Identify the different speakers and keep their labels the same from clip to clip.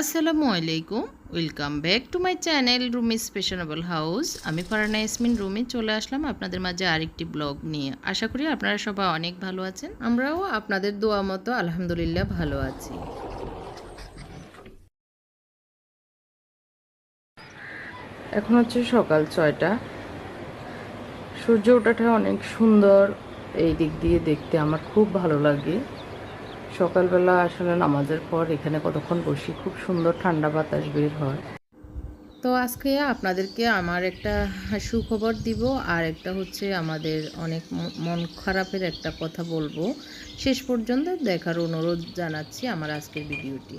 Speaker 1: আসসালামু আলাইকুম। Welcome back to my channel Rumi স্পেশনেবল house আমি ফারানা ইয়াসমিন রুমি চলে আসলাম আপনাদের মাঝে আরেকটি ব্লগ নিয়ে। আশা করি আপনারা সবাই অনেক ভালো আছেন। আমরাও আপনাদের দোয়া মতো আলহামদুলিল্লাহ ভালো আছি। এখন হচ্ছে সকাল ছয়টা। সূর্য ওঠাটা অনেক সুন্দর। এই দিক দিয়ে দেখতে আমার খুব ভালো লাগে। সকালবেলা আসলে নামাজের পর এখানে কতক্ষণ বসি? খুব সুন্দর ঠান্ডা বাতাস বের হয়। তো আজকে আপনাদেরকে আমার একটা সুখবর দিব আর একটা হচ্ছে আমাদের অনেক মন খারাপের একটা কথা বলব। শেষ পর্যন্ত দেখার অনুরোধ জানাচ্ছি আমার আজকের ভিডিওটি।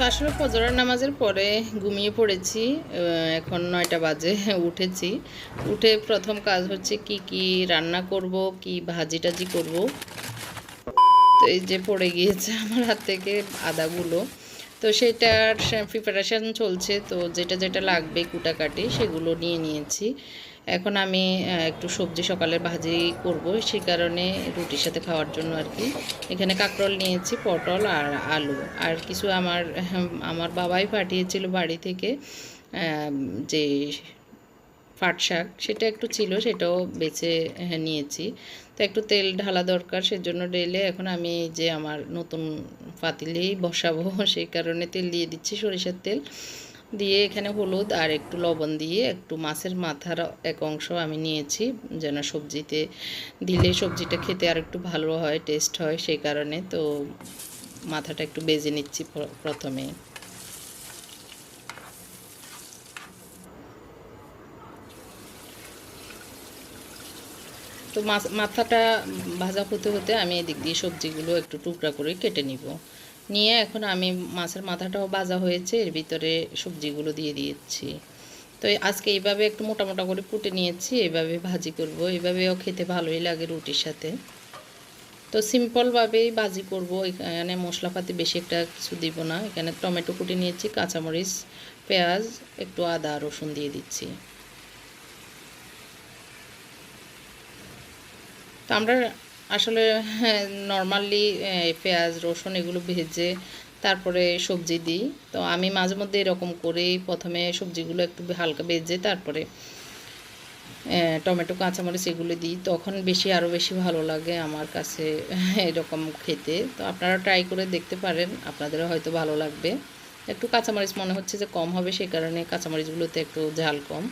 Speaker 1: তো আসলে ফজরের নামাজের পরে ঘুমিয়ে পড়েছি এখন নয়টা বাজে, উঠেছি। উঠে প্রথম কাজ হচ্ছে কি কি রান্না করব, কি ভাজি টাজি করব। তো এই যে পড়ে গিয়েছে আমার হাত থেকে আদাগুলো। তো সেটার প্রিপারেশান চলছে, তো যেটা যেটা লাগবে কুটাকাটি সেগুলো নিয়ে নিয়েছি। এখন আমি একটু সবজি সকালে ভাজি করব সেই কারণে রুটির সাথে খাওয়ার জন্য আর কি। এখানে কাঁকরোল নিয়েছি পটল আর আলু। আর কিছু আমার আমার বাবাই পাঠিয়েছিল বাড়ি থেকে যে পাট শাক সেটা একটু ছিল সেটাও বেছে হ্যাঁ, নিয়েছি। তো একটু তেল ঢালা দরকার সেজন্য ডেলে এখন আমি যে আমার নতুন পাতিলেই বসাবো সেই কারণে তেল দিয়ে দিচ্ছি সরিষার তেল। দিয়ে এখানে হলুদ আর একটু লবণ দিয়ে একটু মাছের মাথার এক অংশ আমি নিয়েছি, যেন সবজিতে দিলে সবজিটা খেতে আর একটু ভালো হয় টেস্ট হয় সেই কারণে। তো মাথাটা একটু বেজে নিচ্ছি প্রথমে। তো মাথাটা ভাজা হতে হতে আমি এদিক দিয়ে সবজিগুলো একটু টুকরা করে কেটে নিব। নিয়ে এখন আমি মাছের মাথাটাও ভাজা হয়েছে, এর ভিতরে সবজিগুলো দিয়ে দিয়েছি। তো আজকে এইভাবে একটু মোটা মোটা করে কুটে নিয়েছি এইভাবে ভাজি করব এইভাবেও খেতে ভালোই লাগে রুটির সাথে। তো সিম্পলভাবেই ভাজি করব, এখানে মশলাপাতি বেশি একটা কিছু দিব না, এখানে টমেটো কুটে নিয়েছি, কাঁচামরিচ, পেঁয়াজ, একটু আদা, রসুন দিয়ে দিচ্ছি। তো আমরা আসলে নর্মালি পেঁয়াজ, রসুন এগুলো ভেজে তারপরে সবজি দিই। তো আমি মাঝে মধ্যে এরকম করেই প্রথমে সবজিগুলো একটু হালকা ভেজে তারপরে টমেটো, কাঁচামরিচ এগুলো দিই। তখন বেশি আরও বেশি ভালো লাগে আমার কাছে এরকম খেতে। তো আপনারা ট্রাই করে দেখতে পারেন, আপনাদেরও হয়তো ভালো লাগবে। একটু কাঁচামরিচ মনে হচ্ছে যে কম হবে সেই কারণে কাঁচামরিচগুলোতে একটু ঝাল কম।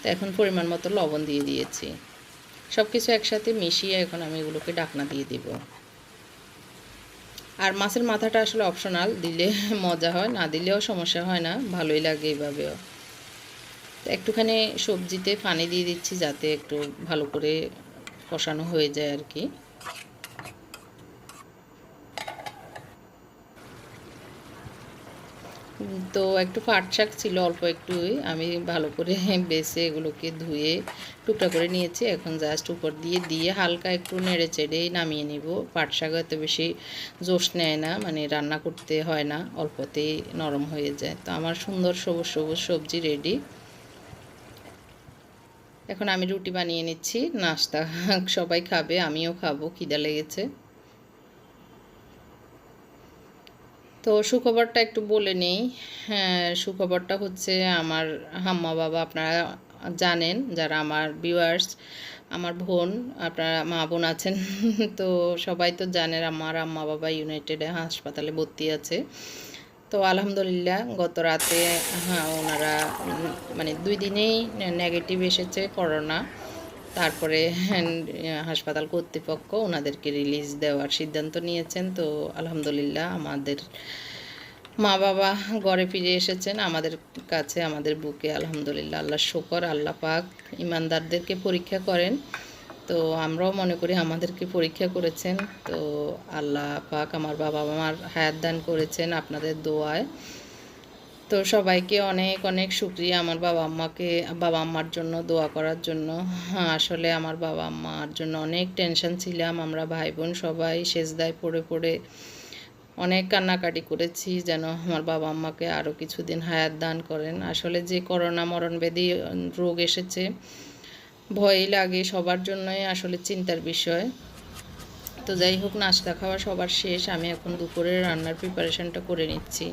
Speaker 1: তো এখন পরিমাণ মতো লবণ দিয়ে দিয়েছি। সব কিছু একসাথে মিশিয়ে এখন আমি এগুলোকে ডাকনা দিয়ে দিব। আর মাছের মাথাটা আসলে অপশনাল দিলে মজা হয়, না দিলেও সমস্যা হয় না, ভালোই লাগে এইভাবেও। তো একটুখানি সবজিতে পানি দিয়ে দিচ্ছি যাতে একটু ভালো করে কষানো হয়ে যায় আর কি উম, তো একটু পাট শাক ছিল, অল্প একটুই আমি ভালো করে বেছে এগুলোকে ধুয়ে টুকরা করে নিয়েছি। এখন জাস্ট উপর দিয়ে দিয়ে হালকা একটু নেড়ে চেড়ে নামিয়ে নিব। পাট শাক এত বেশি জোশ নেয় না মানে রান্না করতে হয় না, অল্পতেই নরম হয়ে যায়। তো আমার সুন্দর সবুজ সবুজ সবজি রেডি এখন আমি রুটি বানিয়ে নিচ্ছি। নাস্তা সবাই খাবে, আমিও খাব, খিদা লেগেছে। তো সুখবরটা একটু বলে নেই। হ্যাঁ সুখবরটা হচ্ছে আমার হাম্মা বাবা, আপনারা জানেন যারা আমার ভিউয়ার্স আমার বোন, আপনারা মা বোন আছেন, তো সবাই তো জানেন আমার আম্মা বাবা ইউনাইটেডে হাসপাতালে ভর্তি আছে। তো আলহামদুলিল্লাহ গত রাতে হ্যাঁ ওনারা মানে দুই দিনেই নেগেটিভ এসেছে করোনা তারপরে হাসপাতাল কর্তৃপক্ষ ওনাদেরকে রিলিজ দেওয়ার সিদ্ধান্ত নিয়েছেন। তো আলহামদুলিল্লাহ আমাদের মা বাবা ঘরে ফিরে এসেছেন। আমাদের কাছে, আমাদের বুকে আলহামদুলিল্লাহ আল্লাহ শকর, আল্লাহ পাক ইমানদারদেরকে পরীক্ষা করেন। তো আমরাও মনে করি আমাদেরকে পরীক্ষা করেছেন। তো আল্লাহ পাক আমার বাবা মার হায়াত দান করেছেন আপনাদের দোয়ায়। তো সবাইকে অনেক অনেক শুক্রিয়া আমার বাবা আম্মাকে বাবা আম্মার জন্য দোয়া করার জন্য। আসলে আমার বাবা আম্মার জন্য অনেক টেনশন ছিলাম। আমরা ভাই বোন সবাই সেজদায় পড়ে পড়ে অনেক কান্নাকাটি করেছি যেন আমার বাবা আম্মাকে আরও কিছুদিন হায়াত দান করেন। আসলে যে করোনা মরণব্যাধি উম, রোগ এসেছে ভয়ই লাগে সবার জন্যই আসলে চিন্তার বিষয়। তো যাই হোক নাস্তা খাওয়া সবার শেষ। আমি এখন দুপুরের রান্নার প্রিপারেশনটা করে নিচ্ছি।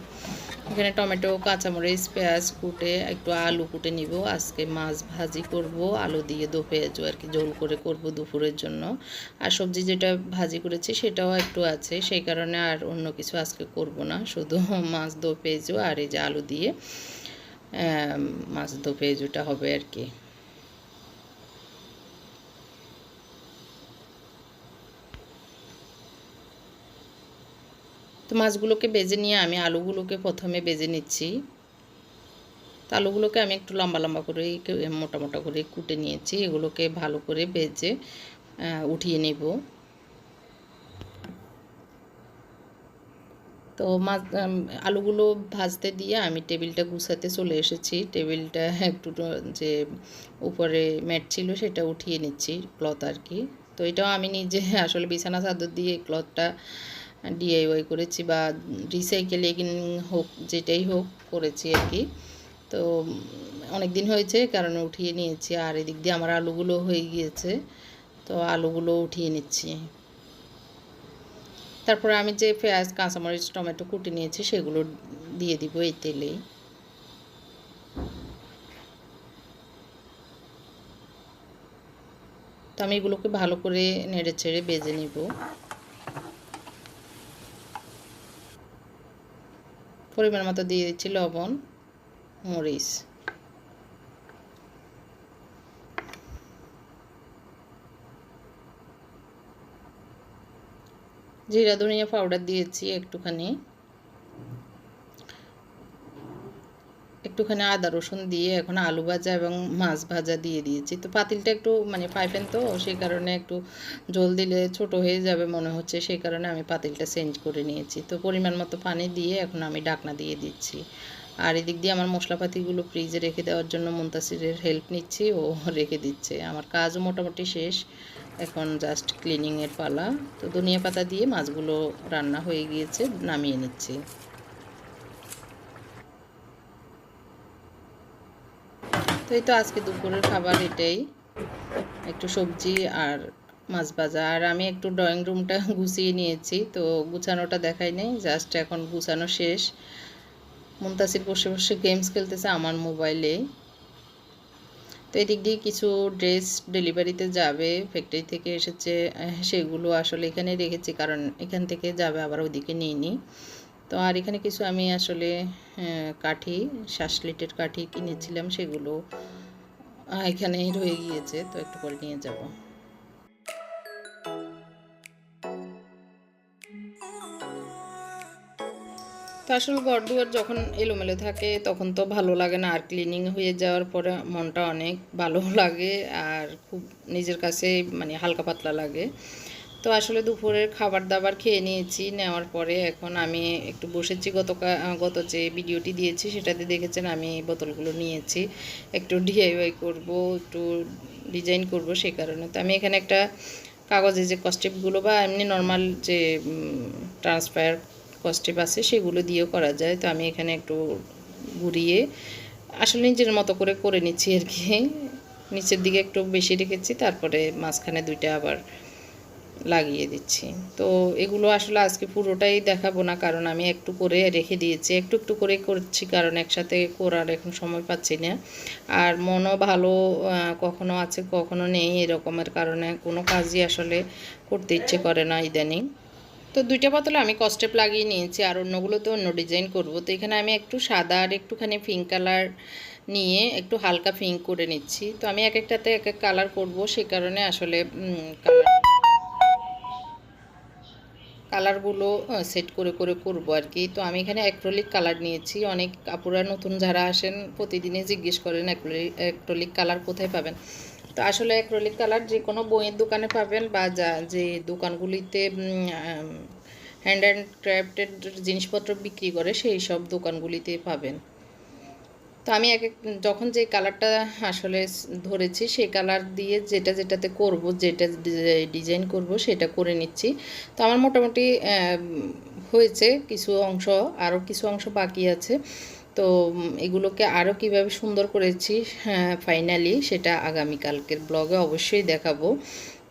Speaker 1: এখানে টমেটো, কাঁচামরিচ, পেঁয়াজ কুটে, একটু আলু কুটে নিব। আজকে মাছ ভাজি করব, আলু দিয়ে দো পেঁয়াজও আর কি ঝোল করে করব দুপুরের জন্য। আর সবজি যেটা ভাজি করেছি সেটাও একটু আছে, সেই কারণে আর অন্য কিছু আজকে করব না। শুধু মাছ দো পেঁয়াজও আর এই যে আলু দিয়ে মাছ দো পেঁয়াজুটা হবে আর কি। তো মাছগুলোকে বেজে নিয়ে আমি আলুগুলোকে প্রথমে বেজে নিচ্ছি। তো আলুগুলোকে আমি একটু লম্বা লম্বা করে মোটা মোটা করে কুটে নিয়েছি। এগুলোকে ভালো করে আহ, উঠিয়ে নেব। তো মাছ আলুগুলো ভাজতে দিয়ে আমি টেবিলটা গুছাতে চলে এসেছি। টেবিলটা একটু যে উপরে ম্যাট ছিল সেটা উঠিয়ে নিচ্ছি ক্লথ আর কি। তো এটাও আমি নিজে আসলে বিছানা চাদর দিয়ে ক্লথটা ডিআইওয়াই করেছি বা রিসাইকেলিং হোক, যেটাই হোক করেছি আর কি। তো অনেক দিন হয়েছে কারণে উঠিয়ে নিয়েছি। আর এদিক দিয়ে আমার আলুগুলো হয়ে গিয়েছে, তো আলুগুলো উঠিয়ে নিচ্ছি। তারপরে আমি যে পেঁয়াজ, কাঁচামরিচ, টমেটো কুটে নিয়েছি, সেগুলো দিয়ে দিব এই তেলেই তো আমি এগুলোকে ভালো করে নেড়ে চেড়ে বেজে নিব। পরিমাণ মতো দিয়ে দিচ্ছি লবণ মরিচ। জিরা ধনিয়া পাউডার দিয়েছি একটুখানি। একটুখানি আদা রসুন দিয়ে এখন আলু ভাজা এবং মাছ ভাজা দিয়ে দিয়েছি। তো পাতিলটা একটু মানে পাইপেন তো, সেই কারণে একটু জল দিলে ছোট হয়ে যাবে মনে হচ্ছে, সেই কারণে আমি পাতিলটা চেঞ্জ করে নিয়েছি। তো পরিমাণ মতো পানি দিয়ে এখন আমি ডাকনা দিয়ে দিচ্ছি। আর এদিক দিয়ে আমার মশলাপাতিগুলো ফ্রিজে রেখে দেওয়ার জন্য মুন্তাসিরের হেল্প নিচ্ছি, ও রেখে দিচ্ছে। আমার কাজও মোটামুটি শেষ, এখন জাস্ট ক্লিনিংয়ের পালা। তো ধনিয়া পাতা দিয়ে মাছগুলো রান্না হয়ে গিয়েছে, নামিয়ে নিচ্ছি। তো এই তো আজকে দুপুরের খাবার এটাই। একটু সবজি আর মাছ ভাজা। আর আমি একটু ড্রয়িং রুমটা গুছিয়ে নিয়েছি, তো গুছানোটা দেখাই নেই জাস্ট এখন গুছানো শেষ। মুমতাসির বসে বসে গেমস খেলতেছে আমার মোবাইলে তো এদিক দিয়ে কিছু ড্রেস ডেলিভারিতে যাবে ফ্যাক্টরি থেকে এসেছে, সেগুলো আসলে এখানে রেখেছি, কারণ এখান থেকে যাবে, আবার ওইদিকে নিয়ে নিই তো আর এখানে কিছু আমি আসলে কাঠি শ্বাসলিটের কাঠি কিনেছিলাম সেগুলো আহ, এখানেই রয়ে গিয়েছে তো একটু করে নিয়ে যাব। তো আসলে ঘর দুয়ার যখন এলোমেলো থাকে তখন তো ভালো লাগে না আর ক্লিনিং হয়ে যাওয়ার পরে মনটা অনেক ভালো লাগে আর খুব নিজের কাছে মানে হালকা পাতলা লাগে। তো আসলে দুপুরের খাবার দাবার খেয়ে নিয়েছি। নেওয়ার পরে এখন আমি একটু বসেছি। গত গত যে ভিডিওটি দিয়েছি, সেটাতে দেখেছেন আমি বোতলগুলো নিয়েছি। একটু ডিআইওয়াই করব, একটু ডিজাইন করব সেই কারণে। তো আমি এখানে একটা কাগজে যে কস্টেপগুলো বা এমনি নর্মাল যে ট্রান্সফার কস্টেপ আছে, সেগুলো দিয়েও করা যায়। তো আমি এখানে একটু ঘুরিয়ে আসলে নিজের মতো করে করে নিচ্ছি আর কি। নিচের দিকে একটু বেশি রেখেছি, তারপরে মাঝখানে দুইটা আবার লাগিয়ে দিচ্ছি। তো এগুলো আসলে আজকে পুরোটাই দেখাবো না, কারণ আমি একটু করে রেখে দিয়েছি, একটু একটু করে করছি, কারণ একসাথে করার এখন সময় পাচ্ছি না। আর মনও ভালো কখনো আছে, কখনো নেই, এরকমের কারণে কোনো কাজই আসলে করতে ইচ্ছে করে না ইদানিং। তো দুইটা বোতলে আমি কস্টেপ লাগিয়ে নিয়েছি, আর অন্যগুলোতে অন্য ডিজাইন করব। তো এখানে আমি একটু সাদা আর একটুখানি পিঙ্ক কালার নিয়ে একটু হালকা পিঙ্ক করে নিচ্ছি। তো আমি এক একটাতে এক এক কালার করব, সে কারণে আসলে কালার কালারগুলো সেট করে করে করব আর কি। তো আমি এখানে অ্যাক্রোলিক কালার নিয়েছি। অনেক আপুরা নতুন যারা আসেন, প্রতিদিনই জিজ্ঞেস করেন অ্যাক্রোলিক অ্যাক্রোলিক কালার কোথায় পাবেন? তো আসলে অ্যাক্রোলিক কালার যে কোনো বইয়ের দোকানে পাবেন বা যা, যে দোকানগুলিতে হ্যান্ড অ্যান্ড ক্রাফটেড জিনিসপত্র বিক্রি করে, সেই সব দোকানগুলিতে পাবেন। তো আমি এক যখন যে কালারটা আসলে ধরেছি সেই কালার দিয়ে যেটা যেটাতে করব, যেটা ডিজাইন করব, সেটা করে নিচ্ছি। তো আমার মোটামুটি হয়েছে কিছু অংশ, আরও কিছু অংশ বাকি আছে। তো এগুলোকে আরও কীভাবে সুন্দর করেছি ফাইনালি সেটা আগামীকালকের ব্লগে অবশ্যই দেখাবো।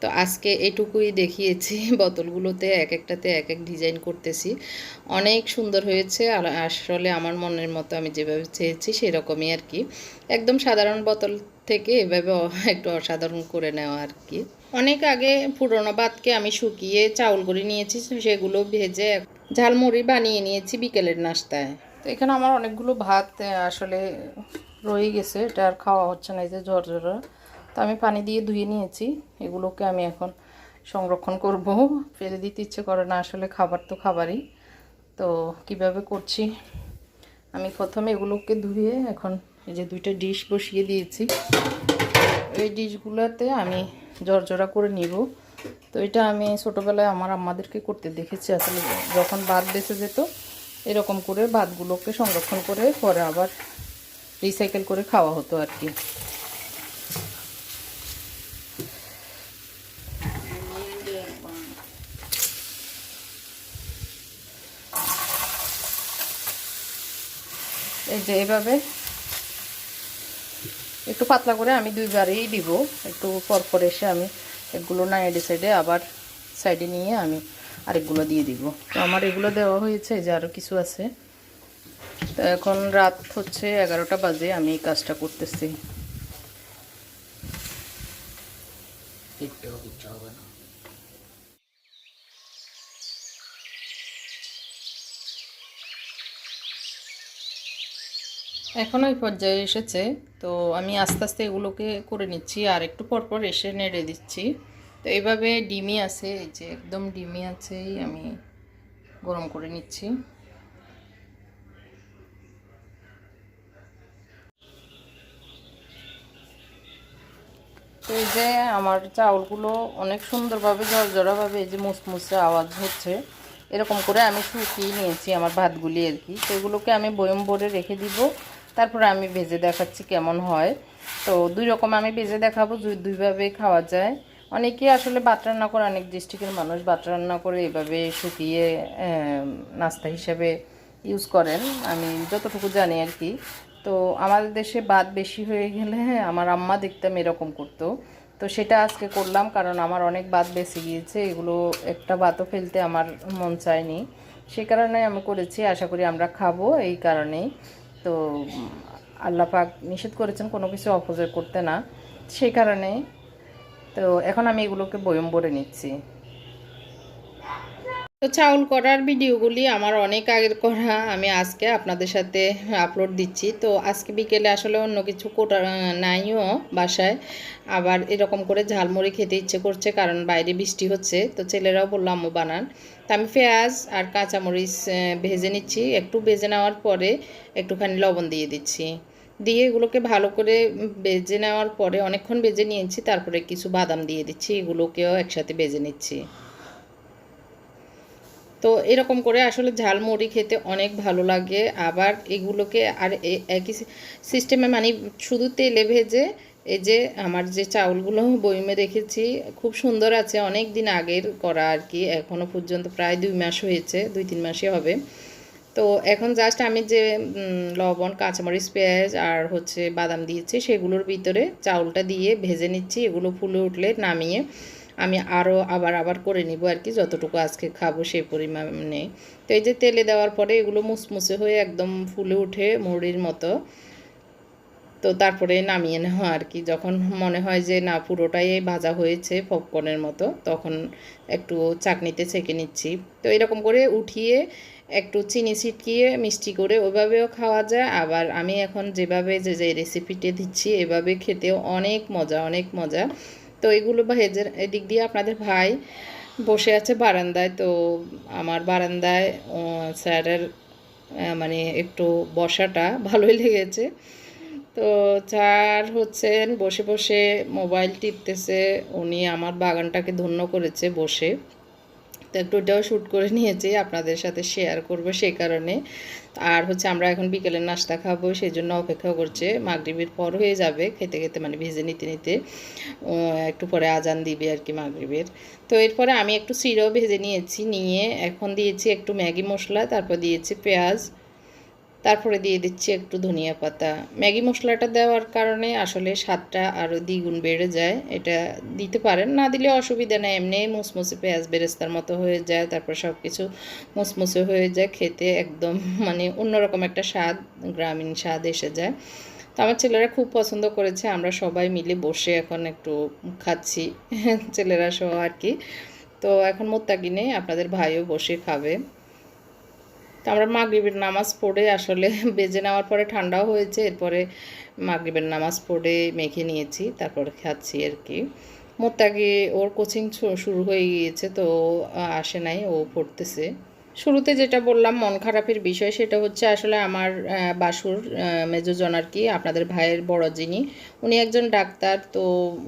Speaker 1: তো আজকে এটুকুই দেখিয়েছি, বোতলগুলোতে এক একটাতে এক এক ডিজাইন করতেছি। অনেক সুন্দর হয়েছে, আর আসলে আমার মনের মতো আমি যেভাবে চেয়েছি সেরকমই আর কি। একদম সাধারণ বোতল থেকে এভাবে একটু অসাধারণ করে নেওয়া আর কি। অনেক আগে পুরোনো ভাতকে আমি শুকিয়ে চাউল করে নিয়েছি সেগুলো ভেজে ঝালমুড়ি বানিয়ে নিয়েছি বিকেলের নাস্তায়। তো এখানে আমার অনেকগুলো ভাত আসলে রয়ে গেছে, এটা আর খাওয়া হচ্ছে না, এই যে ঝরঝরা। তো আমি পানি দিয়ে ধুয়ে নিয়েছি। এগুলোকে আমি এখন সংরক্ষণ করব। ফেলে দিতে ইচ্ছে করে না, আসলে খাবার তো খাবারই। তো কীভাবে করছি? আমি প্রথমে এগুলোকে ধুয়ে এখন এই যে দুইটা ডিশ বসিয়ে দিয়েছি। এই ডিশগুলোতে আমি জর্জরা করে নিব। তো এটা আমি ছোটোবেলায় আমার আম্মাদেরকে করতে দেখেছি। আসলে যখন ভাত বেঁচে যেত, এরকম করে ভাতগুলোকে সংরক্ষণ করে পরে আবার রিসাইকেল করে খাওয়া হতো আর কি এই যে এভাবে একটু পাতলা করে আমি দুইবারেই দিব। একটু পরপর এসে আমি এগুলো না এডি সাইডে আবার সাইডে নিয়ে আমি আরেকগুলো দিয়ে দিব। তো আমার এগুলো দেওয়া হয়েছে যে আরও কিছু আছে। তো এখন রাত হচ্ছে এগারোটা বাজে, আমি এই কাজটা করতেছি।
Speaker 2: হিটটাও দিতে হবে না
Speaker 1: এখন ওই পর্যায়ে এসেছে। তো আমি আস্তে আস্তে এগুলোকে করে নিচ্ছি আর একটু পর পর এসে নেড়ে দিচ্ছি। তো এইভাবে ডিমি আছে, এই যে একদম ডিমি আছেই আমি গরম করে নিচ্ছি। তো এই যে আমার চাউলগুলো অনেক সুন্দরভাবে জড়জড়াভাবে এই যে মুসমুসে আওয়াজ হচ্ছে, এরকম করে আমি শুকিয়ে নিয়েছি আমার ভাতগুলি আর কি। সেগুলোকে আমি বয়ম ভরে রেখে দিব। তারপরে আমি ভেজে দেখাচ্ছি কেমন হয়। তো দুই রকম আমি ভেজে দেখাবো, দুই, দুইভাবে খাওয়া যায়। অনেকেই আসলে ভাত রান্না করে, অনেক ডিস্ট্রিক্টের মানুষ ভাত রান্না করে এভাবে শুকিয়ে নাস্তা হিসেবে ইউজ করেন। আমি যতটুকু জানি আর কি। তো আমাদের দেশে ভাত বেশি হয়ে গেলে আমার আম্মা দেখতাম এরকম করতো। তো সেটা আজকে করলাম কারণ আমার অনেক ভাত বেঁচে গিয়েছে, এগুলো একটা ভাতও ফেলতে আমার মন চায়নি। সে কারণে আমি করেছি, আশা করি আমরা খাব এই কারণেই। তো আল্লাপাক নিষেধ করেছেন কোনো কিছু অপচয় করতে না। সেই কারণে তো এখন আমি এগুলোকে বয়ম ভরে নিচ্ছি। তো চাউল করার ভিডিওগুলি আমার অনেক আগের করা। আমি আজকে আপনাদের সাথে আপলোড দিচ্ছি। তো আজকে বিকেলে আসলে অন্য কিছু কোটা নাইও বাসায়। আবার এরকম করে ঝালমুড়ি খেতে ইচ্ছে করছে, কারণ বাইরে বৃষ্টি হচ্ছে। তো ছেলেরাও বলল, আম্মু, বানান। তো আমি পেঁয়াজ আর কাঁচামরিচ ভেজে নিচ্ছি। একটু ভেজে নেওয়ার পরে একটুখানি লবণ দিয়ে দিচ্ছি। দিয়ে এগুলোকে ভালো করে বেজে নেওয়ার পরে অনেকক্ষণ বেজে নিয়েছি। তারপরে কিছু বাদাম দিয়ে দিচ্ছি। এগুলোকেও একসাথে বেজে নিচ্ছি। তো এরকম করে আসলে ঝালমুড়ি খেতে অনেক ভালো লাগে। আবার এগুলোকে আর একই সিস্টেমে মানে শুধু তেলে ভেজে এই যে আমার যে চাউলগুলো বইমে রেখেছি, খুব সুন্দর আছে। অনেক দিন আগের করা আর কি এখনও পর্যন্ত প্রায় দুই মাস হয়েছে, দুই তিন মাসই হবে। তো এখন জাস্ট আমি যে লবণ, কাঁচামরিচ, পেঁয়াজ আর হচ্ছে বাদাম দিয়েছি, সেগুলোর ভিতরে চাউলটা দিয়ে ভেজে নিচ্ছি। এগুলো ফুলে উঠলে নামিয়ে আমি আরও আবার আবার করে নিব আর কি, যতটুকু আজকে খাব সেই পরিমাণে। তো এই যে তেলে দেওয়ার পরে এগুলো মুসমুসে হয়ে একদম ফুলে উঠে মুড়ির মতো। তো তারপরে নামিয়ে নেওয়া আর কি, যখন মনে হয় যে না পুরোটাই ভাজা হয়েছে পপকর্নের মতো, তখন একটু চাকনিতে ছেঁকে নিচ্ছি। তো এরকম করে উঠিয়ে একটু চিনি ছিটকিয়ে মিষ্টি করে ওইভাবেও খাওয়া যায়। আবার আমি এখন যেভাবে যে যে রেসিপিটি দিচ্ছি, এভাবে খেতেও অনেক মজা অনেক মজা। তো এগুলো বা হেজের, এদিক দিয়ে আপনাদের ভাই বসে আছে বারান্দায়, তো আমার বারান্দায় স্যারের মানে একটু বসাটা ভালোই লেগেছে। তো স্যার হচ্ছেন, বসে বসে মোবাইল টিপতেছে, উনি আমার বাগানটাকে ধন্য করেছে বসে। একটু ওটাও শ্যুট করে নিয়েছি, আপনাদের সাথে শেয়ার করব সেই কারণে। আর হচ্ছে আমরা এখন বিকেলের নাস্তা খাব, সেই জন্য অপেক্ষা করছে। মাগরিবের পর হয়ে যাবে, খেতে খেতে মানে ভেজে নিতে নিতে। একটু পরে আজান দিবে আর কি মাগরিবের। তো এরপরে আমি একটু সিরাও ভেজে নিয়েছি, নিয়ে এখন দিয়েছি একটু ম্যাগি মশলা, তারপর দিয়েছি পেঁয়াজ। তারপরে দিয়ে দিচ্ছি একটু ধনিয়া পাতা। ম্যাগি মশলাটা দেওয়ার কারণে আসলে স্বাদটা আরও দ্বিগুণ বেড়ে যায়। এটা দিতে পারেন, না দিলে অসুবিধা নেই। এমনি মুসমুসে পেঁয়াজ বেরেস্তার মতো হয়ে যায়, তারপর সব কিছু মুসমুসে হয়ে যায়, খেতে একদম মানে অন্যরকম একটা স্বাদ, গ্রামীণ স্বাদ এসে যায়। তো আমার ছেলেরা খুব পছন্দ করেছে, আমরা সবাই মিলে বসে এখন একটু খাচ্ছি ছেলেরা সহ আর কি। তো এখন মোত্তাকিনে আপনাদের ভাইও বসে খাবে। তো আমরা মাগরিবের নামাজ পড়ে আসলে বেজে নেওয়ার পরে ঠান্ডাও হয়েছে, এরপরে মাগরিবের নামাজ পড়ে মেখে নিয়েছি, তারপর খাচ্ছি আর কি। মোত্তাকি, ওর কোচিং শুরু হয়ে গিয়েছে তো আসে নাই, ও পড়তেছে। শুরুতে যেটা বললাম, মন খারাপের বিষয় সেটা হচ্ছে আসলে আমার বাসুর মেজোজন আর কি, আপনাদের ভাইয়ের বড় যিনি, উনি একজন ডাক্তার তো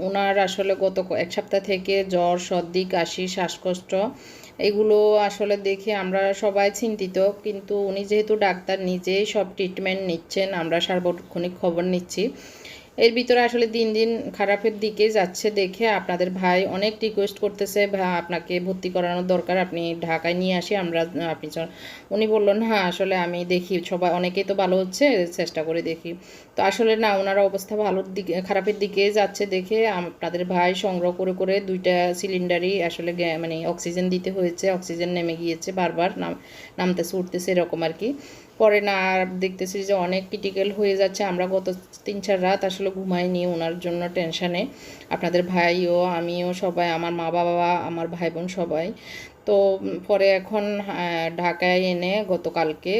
Speaker 1: ওনার আসলে গত এক সপ্তাহ থেকে জ্বর, সর্দি, কাশি, শ্বাসকষ্ট এগুলো আসলে দেখে আমরা সবাই চিন্তিত, কিন্তু উনি যেহেতু ডাক্তার, নিজেই সব ট্রিটমেন্ট নিচ্ছেন, আমরা সার্বক্ষণিক খবর নিচ্ছি। এর ভিতরে আসলে দিন দিন খারাপের দিকে যাচ্ছে দেখে আপনাদের ভাই অনেক রিকোয়েস্ট করতেছে আপনাকে ভর্তি করানোর দরকার, আপনি ঢাকায় নিয়ে আসি, আমরা, আপনি উনি বললেন হ্যাঁ আসলে আমি দেখি, সবাই, অনেকেই তো ভালো হচ্ছে, চেষ্টা করে দেখি। তো আসলে না, ওনার অবস্থা ভালোর দিকে, খারাপের দিকে যাচ্ছে দেখে। আপনাদের ভাই সংগ্রহ করে করে দুইটা সিলিন্ডারই আসলে মানে অক্সিজেন দিতে হয়েছে অক্সিজেন নেমে গিয়েছে বারবার, নাম, নামতেছে, উঠতেছে এরকম আর কি। পরে না, আর দেখতেছি যে অনেক ক্রিটিক্যাল হয়ে যাচ্ছে। আমরা গত তিন চার রাত আসলে ঘুমাইনি ওনার জন্য টেনশানে আপনাদের ভাইও, আমিও সবাই, আমার মা বাবা আমার ভাই বোন সবাই। তো পরে এখন ঢাকায় এনে গতকালকে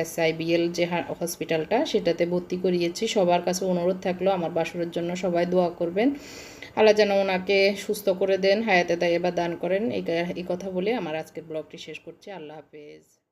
Speaker 1: এসআইবিএল যে হসপিটালটা সেটাতে ভর্তি করিয়েছি। সবার কাছে অনুরোধ থাকল, আমার বাসুরের জন্য সবাই দোয়া করবেন। আল্লাহ যেন ওনাকে সুস্থ করে দেন, হায়াতে দায়ে এবার দান করেন। এই কথা বলে আমার আজকের ব্লগটি শেষ করছি। আল্লাহ হাফেজ।